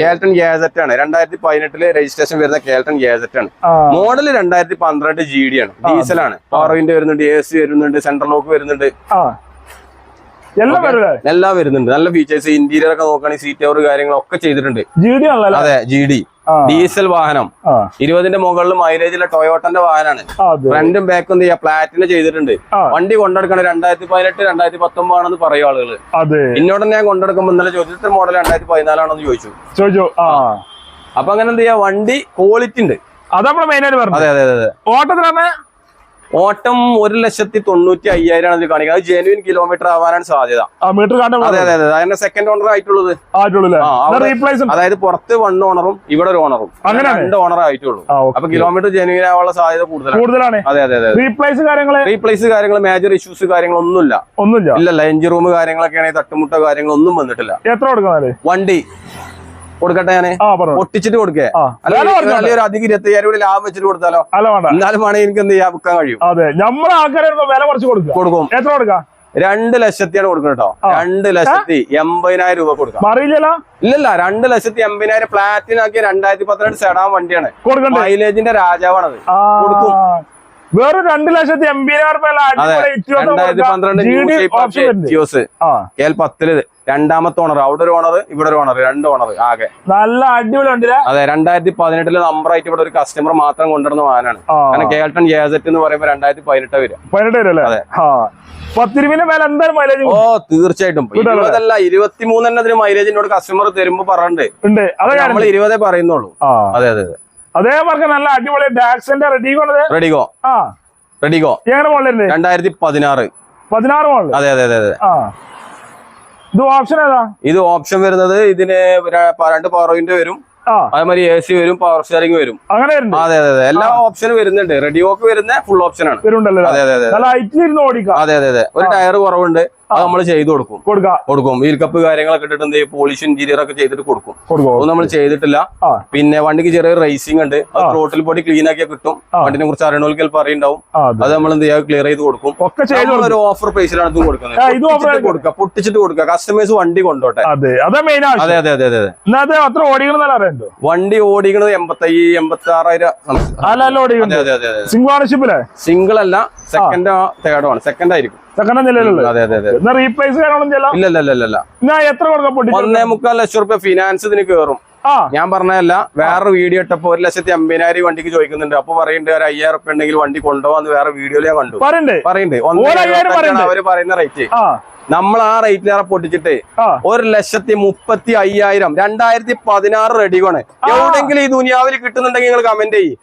S1: കേൾട്ടൺ ഗ്യാസറ്റ് ആണ്. രണ്ടായിരത്തി പതിനെട്ടിൽ രജിസ്ട്രേഷൻ വരുന്ന കേൾട്ടൺ ഗ്യാസറ്റ് ആണ്. മോഡൽ രണ്ടായിരത്തി പന്ത്രണ്ട് ജി ഡി ആണ്. ഡീസലാണ് പവർ വിൻഡ് വരുന്നുണ്ട് എ സി വരുന്നുണ്ട് സെൻട്രൽ ലോക്ക് വരുന്നുണ്ട്.
S2: എല്ലാം
S1: വരുന്നുണ്ട്. നല്ല ഫീച്ചേഴ്സ് ഇന്റീരിയർ ഒക്കെ നോക്കുകയാണെങ്കിൽ സീറ്റ് കവർ കാര്യങ്ങളൊക്കെ ചെയ്തിട്ടുണ്ട്.
S2: ജി ഡി ആണല്ലോ
S1: അതെ ജി ഡി ഡീസൽ വാഹനം. ഇരുപതിന്റെ മുകളിൽ മൈലേജിലെ ടൊയോട്ടന്റെ വാഹനമാണ്. ഫ്രണ്ടും ബാക്കും എന്ത് ചെയ്യാ? പ്ലാറ്റിന് ചെയ്തിട്ടുണ്ട്. വണ്ടി കൊണ്ടെടുക്കണ രണ്ടായിരത്തി പതിനെട്ട് രണ്ടായിരത്തി പത്തൊമ്പതാണെന്ന് പറയും ആളുകൾ എന്നോട് ഞാൻ കൊണ്ടെടുക്കുമ്പോൾ ഇന്നലെ ചോദ്യത്തിൽ മോഡൽ രണ്ടായിരത്തി പതിനാലാണെന്ന് ചോദിച്ചു.
S2: ചോദിച്ചു
S1: അപ്പൊ അങ്ങനെ എന്ത് ചെയ്യാ? വണ്ടി ക്വാളിറ്റി ഉണ്ട്.
S2: അതാണ് മെയിൻ ആയിട്ട് പറഞ്ഞത്.
S1: അതെ അതെ അതെ.
S2: ഓട്ടത്തിലാണ്
S1: ഓട്ടം ഒരു ലക്ഷത്തി തൊണ്ണൂറ്റി അയ്യായിരം ആണ് ഇത് കാണിക്കുന്നത്. അത് ജെനുവിൻ കിലോമീറ്റർ ആവാനാണ് സാധ്യത.
S2: മീറ്റർ
S1: അതെ അതെ അതെ. അതിന്റെ സെക്കൻഡ് ഓണർ ആയിട്ടുള്ളത്. അതായത് പുറത്ത് വൺ ഓണറും ഇവിടെ ഒരു ഓണറും
S2: അങ്ങനെ
S1: രണ്ട് ഓണർ ആയിട്ടുള്ളൂ. അപ്പൊ കിലോമീറ്റർ ജെനുവിൻ ആവാനുള്ള സാധ്യത കൂടുതലാണ്. അതെ അതെ അതെ
S2: റീപ്ലേസ് കാര്യങ്ങൾ
S1: റീപ്ലേസ് കാര്യങ്ങൾ മേജർ ഇഷ്യൂസ് കാര്യങ്ങളൊന്നുമില്ല.
S2: ഒന്നുമില്ല?
S1: ഇല്ല എഞ്ചിൻ റൂം കാര്യങ്ങളൊക്കെ ആണെങ്കിൽ തട്ടുമുട്ട കാര്യങ്ങളൊന്നും വന്നിട്ടില്ല.
S2: എത്ര കൊടുക്കുന്നത്
S1: വണ്ടി. കൊടുക്കട്ടെ
S2: ഞാൻ?
S1: ഒട്ടിച്ചിട്ട് കൊടുക്കേ. അല്ലെങ്കിൽ അധികം ഇരുപത്തി അയ്യായിരം കൂടി ലാഭം വെച്ചിട്ട് കൊടുത്താലോ? എന്നാലും വേണേ എനിക്ക് എന്ത് ചെയ്യാൻ വിൽക്കാൻ കഴിയും.
S2: അതെ നമ്മളെ ആൾക്കാരെ വില കുറച്ച് കൊടുക്കും
S1: കൊടുക്കും.
S2: എത്ര കൊടുക്കാം?
S1: രണ്ട് ലക്ഷത്തിയാണ് കൊടുക്കുന്നത് കേട്ടോ. രണ്ട് ലക്ഷത്തി എൺപതിനായിരം രൂപ കൊടുക്കാം.
S2: അറിയില്ലല്ലോ
S1: ഇല്ലല്ല രണ്ട് ലക്ഷത്തി എൺപതിനായിരം പ്ലാറ്റിനാക്കിയ രണ്ടായിരത്തി പന്ത്രണ്ട് സെഡാൻ വണ്ടിയാണ്. മൈലേജിന്റെ രാജാവാണത്. കൊടുക്കും.
S2: വേറെ രണ്ട് ലക്ഷത്തി
S1: എൽ പത്തിൽ രണ്ടാമത്തെ ഓണർ അവിടെ ഒരു ഓണർ ഇവിടെ ഒരു ഓണർ രണ്ട് ഓണർ ആകെ.
S2: നല്ല അടിപൊളി ഉണ്ട്
S1: അതെ രണ്ടായിരത്തി പതിനെട്ടിൽ നമ്പറായിട്ട് ഇവിടെ ഒരു കസ്റ്റമർ മാത്രം കൊണ്ടുവരുന്ന വാഹനമാണ്. കാരണം കേൾട്ടൺ ഗ്യാസറ്റ് എന്ന് പറയുമ്പോൾ രണ്ടായിരത്തി പതിനെട്ട് വരും.
S2: പതിനെട്ട് വരും അല്ലേ?
S1: അതെ.
S2: ആ. പത്തിരുവിന്റെ മേലെ എന്തായാലും മൈലേജ്
S1: ഓ തീർച്ചയായിട്ടും. ഇരുപതല്ല ഇരുപത്തിമൂന്നെണ്ണത്തിന് മൈലേജിനോട് കസ്റ്റമർ തരുമ്പോ പറഞ്ഞിട്ടുണ്ട്. നമ്മൾ ഇരുപതേ പറയുന്നുള്ളൂ. അതെ അതെ അതെ.
S2: അതേപോലെ നല്ല അടിപൊളി ഡാക്സിന്റെ റെഡി കൊണ്ടത്
S1: റെഡിഗോ
S2: ആ.
S1: റെഡിഗോ
S2: എങ്ങനെ മോളിലുണ്ട്
S1: രണ്ടായിരത്തി പതിനാറ്.
S2: പതിനാറ് മോളിൽ
S1: അതെ അതെ അതെ അതെ.
S2: ആ. ഇത് ഓപ്ഷൻ ഏതാ?
S1: ഇത് ഓപ്ഷൻ വരുന്നത് ഇതിന് രണ്ട് പവർ പോയിന്റ് വരും. അതേമാതിരി എ സി വരും പവർ സ്റ്റിയറിംഗ് വരും.
S2: അങ്ങനെ
S1: അതെ അതെ അതെ. എല്ലാ ഓപ്ഷനും വരുന്നുണ്ട്. റെഡിയോക്ക് വരുന്ന ഫുൾ ഓപ്ഷൻ ആണ്. അതെ അതെ അതെ അതെ. അതെ അതെ ഒരു ടയർ കുറവുണ്ട്. അത് നമ്മൾ ചെയ്ത് കൊടുക്കും.
S2: കൊടുക്കാം.
S1: വീൽ കപ്പ് കാര്യങ്ങളൊക്കെ ഇട്ടിട്ട് എന്ത് പോളിഷ് ഇന്റീരിയർ ഒക്കെ ചെയ്തിട്ട് കൊടുക്കും. അത് നമ്മൾ ചെയ്തിട്ടില്ല. പിന്നെ വണ്ടിക്ക് ചെറിയ റേസിംഗ് ഉണ്ട്. അത് റോട്ടിൽ പോയി ക്ലീൻ ആക്കിയാൽ കിട്ടും. വണ്ടിനെ കുറിച്ച് അറിയണവർക്ക് ചിലപ്പോൾ അറിയുണ്ടാവും.
S2: അത്.
S1: നമ്മൾ എന്ത് ചെയ്യാ? ക്ലിയർ ചെയ്ത് കൊടുക്കും. ഒരു ഓഫർ പ്രൈസിലാണ് ഇതും കൊടുക്കുന്നത്. കൊടുക്കുക. പൊട്ടിച്ചിട്ട് കൊടുക്കുക. കസ്റ്റമേഴ്സ് വണ്ടി കൊണ്ടോട്ടെ.
S2: അതെ. അതാ
S1: അതെ അതെ അതെ
S2: അത്ര ഓടിക്കണമെന്നല്ല
S1: വണ്ടി ഓടിക്കണത് എൺപത്തി എൺപത്തി ആറായിരം
S2: ഓണർഷിപ്പിലെ
S1: സിംഗിൾ അല്ല സെക്കൻഡ് തേർഡോ ആണ്. സെക്കൻഡ് ആയിരിക്കും.
S2: സെക്കൻഡ് നിലയിലുള്ളത്
S1: അതെ അതെ അതെ.
S2: എന്നാ റീപ്ലേസ്
S1: ഇല്ല ഇല്ല ഇല്ല ഇല്ല
S2: എന്നാ എത്ര കൊടുക്കാൻ
S1: ഒന്നേ മുക്കാൽ ലക്ഷം റുപ്യ ഫിനാൻസ് ഇതിന് കയറും ഞാൻ പറഞ്ഞതല്ല വേറെ വീഡിയോ ഇട്ടപ്പോ ഒരു ലക്ഷത്തി അമ്പതിനായിരം വണ്ടിക്ക് ചോദിക്കുന്നുണ്ട്. അപ്പൊ പറയുന്നുണ്ട് ഒരു അയ്യായിരം റുപ്യ ഉണ്ടെങ്കിൽ വണ്ടി കൊണ്ടുപോകാന്ന് വേറെ വീഡിയോയിൽ ഞാൻ കണ്ടു.
S2: പറയണ്ടേ.
S1: പറയുന്നുണ്ട്
S2: പറയുന്നുണ്ട്.
S1: അവർ പറയുന്ന റേറ്റ് നമ്മൾ ആ റേറ്റിലേറെ പൊട്ടിച്ചിട്ട് ഒരു ലക്ഷത്തി മുപ്പത്തി അയ്യായിരം രണ്ടായിരത്തി പതിനാറ് റെഡിയാണ് എവിടെങ്കിലും ഈ ദുനിയാവിൽ കിട്ടുന്നുണ്ടെങ്കിൽ നിങ്ങൾ കമന്റ് ചെയ്യും.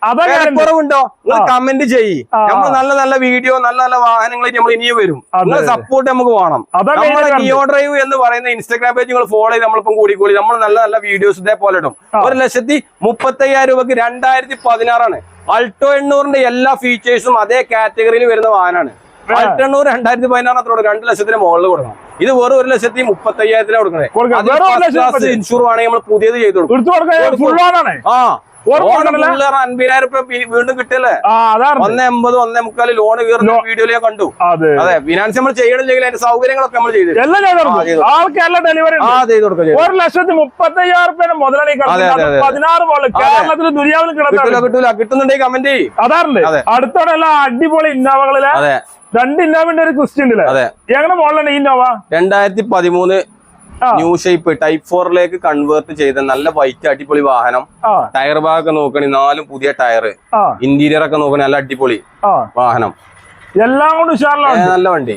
S1: കുറവുണ്ടോ? നിങ്ങൾ കമന്റ് ചെയ്യ്. നമ്മൾ നല്ല നല്ല വീഡിയോ നല്ല നല്ല വാഹനങ്ങൾ നമ്മൾ ഇനിയും വരും. നിങ്ങൾ സപ്പോർട്ട് നമുക്ക് വേണം.
S2: നമ്മുടെ.
S1: നിയോ ഡ്രൈവ് എന്ന് പറയുന്ന ഇൻസ്റ്റാഗ്രാം പേജ് നിങ്ങൾ ഫോളോ ചെയ്ത് നമ്മളിപ്പം കൂടി കൂടി നമ്മൾ നല്ല നല്ല വീഡിയോസ് ഇതേപോലെ ഇടും. ഒരു ലക്ഷത്തി മുപ്പത്തി അയ്യായിരം രൂപക്ക് രണ്ടായിരത്തി പതിനാറാണ്. അൾട്ടോ എണ്ണൂറിന്റെ എല്ലാ ഫീച്ചേഴ്സും അതേ കാറ്റഗറിയിൽ വരുന്ന വാഹനമാണ്. എണ്ണൂറ് രണ്ടായിരത്തി പതിനാറ് അത്ര കൊടുക്കും രണ്ട് ലക്ഷത്തിന് മുകളിൽ കൊടുക്കണം. ഇത് വെറും ഒരു ലക്ഷത്തി മുപ്പത്തി അയ്യായിരത്തിലാണ് കൊടുക്കണേ ഇൻഷുർ ആണെങ്കിൽ നമ്മൾ പുതിയത് ചെയ്ത് കൊടുക്കും. ആ. അൻപതിനായിരം വീണ്ടും കിട്ടിയല്ലേ?
S2: ആ അതാണ്.
S1: ഒന്നേ എൺപത് ഒന്നേ മുക്കാൽ ലോൺ കയറുന്ന വീഡിയോയിൽ ഞാൻ കണ്ടു.
S2: അതെ.
S1: ഫിനാൻസ് നമ്മൾ ചെയ്യണില്ലെങ്കിൽ അതിന്റെ സൗകര്യങ്ങളൊക്കെ നമ്മൾ ചെയ്തു
S2: എല്ലാം ചെയ്ത്
S1: ആ, ചെയ്ത്
S2: ആൾക്ക് എല്ലാ ഡെലിവറി
S1: ആ ചെയ്ത് കൊടുക്കാം
S2: ഒരു ലക്ഷത്തി മുപ്പത്തി അയ്യായിരം. പതിനാറ് കേരളത്തിൽ ദുരിയാവിൽ
S1: കിട്ടൂല കിട്ടുന്നുണ്ടെങ്കിൽ കമന്റ് ചെയ്യും.
S2: അടുത്തോടെ എല്ലാം അടിപൊളി ഇന്നോവകളിലെ രണ്ട് ഇന്നോവിന്റെ ഒരു ക്രിസ്റ്റ്യൻ ഉണ്ടല്ലേ?
S1: അതെ.
S2: എങ്ങനെ മോളിലാണ് ഈ ഇന്നോവ?
S1: രണ്ടായിരത്തി പതിമൂന്ന്. ന്യൂ ഷേപ്പ് ടൈപ്പ് ഫോറിലേക്ക് കൺവേർട്ട് ചെയ്ത നല്ല വൈറ്റ് അടിപൊളി വാഹനം. ടയർ ഭാഗമൊക്കെ നോക്കണി നാലും പുതിയ ടയർ ഇന്റീരിയർ ഒക്കെ നോക്കണി നല്ല അടിപൊളി വാഹനം.
S2: എല്ലാം കൊണ്ട്
S1: നല്ല വണ്ടി.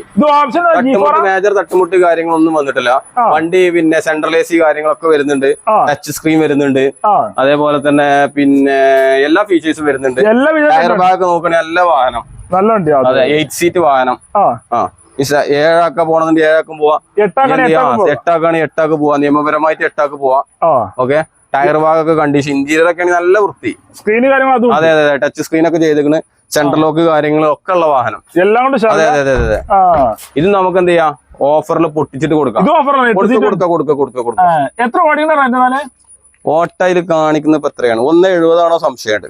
S1: മേജർ തട്ടുമുട്ട് കാര്യങ്ങളൊന്നും വന്നിട്ടില്ല. വണ്ടി പിന്നെ സെൻട്രൽ എ സി കാര്യങ്ങളൊക്കെ വരുന്നുണ്ട്. ടച്ച് സ്ക്രീൻ വരുന്നുണ്ട്. അതേപോലെ തന്നെ പിന്നെ എല്ലാ ഫീച്ചേഴ്സും വരുന്നുണ്ട്. ടയർ ഭാഗം നോക്കണേ നല്ല വാഹനം.
S2: നല്ല വണ്ടി
S1: അതെ. എയ്റ്റ് സീറ്റ് വാഹനം.
S2: ആ.
S1: ഏഴാക്ക പോണെന്നുണ്ട് ഏഴാക്കും പോവാ.
S2: എട്ടാക്കണ എട്ടാക്കും
S1: പോവാ? നിയമപരമായിട്ട് എട്ടാക്ക് പോവാ. ഓക്കെ? ടയർ ഭാഗമൊക്കെ കണ്ടീഷൻ ഇന്റീരിയർ ഒക്കെ ആണെങ്കിൽ നല്ല വൃത്തി.
S2: സ്ക്രീൻ കാര്യം അതും
S1: അതെ ടച്ച് സ്ക്രീൻ ഒക്കെ ചെയ്തേക്കണ് സെൻട്രൽ ലോക്ക് കാര്യങ്ങളും ഒക്കെ ഉള്ള വാഹനം.
S2: എല്ലാം കൊണ്ട്
S1: അതെ അതെ അതെ അതെ ഇത് നമുക്ക് എന്ത് ചെയ്യാം? ഓഫറിൽ പൊട്ടിച്ചിട്ട് കൊടുക്കാം. കൊടുക്ക കൊടുക്ക കൊടുക്ക കൊടുക്ക
S2: എത്ര നാല്?
S1: ഓട്ടയിൽ കാണിക്കുന്ന ഇപ്പൊ എത്രയാണ്? ഒന്ന് എഴുപതാണോ സംശയമുണ്ട്.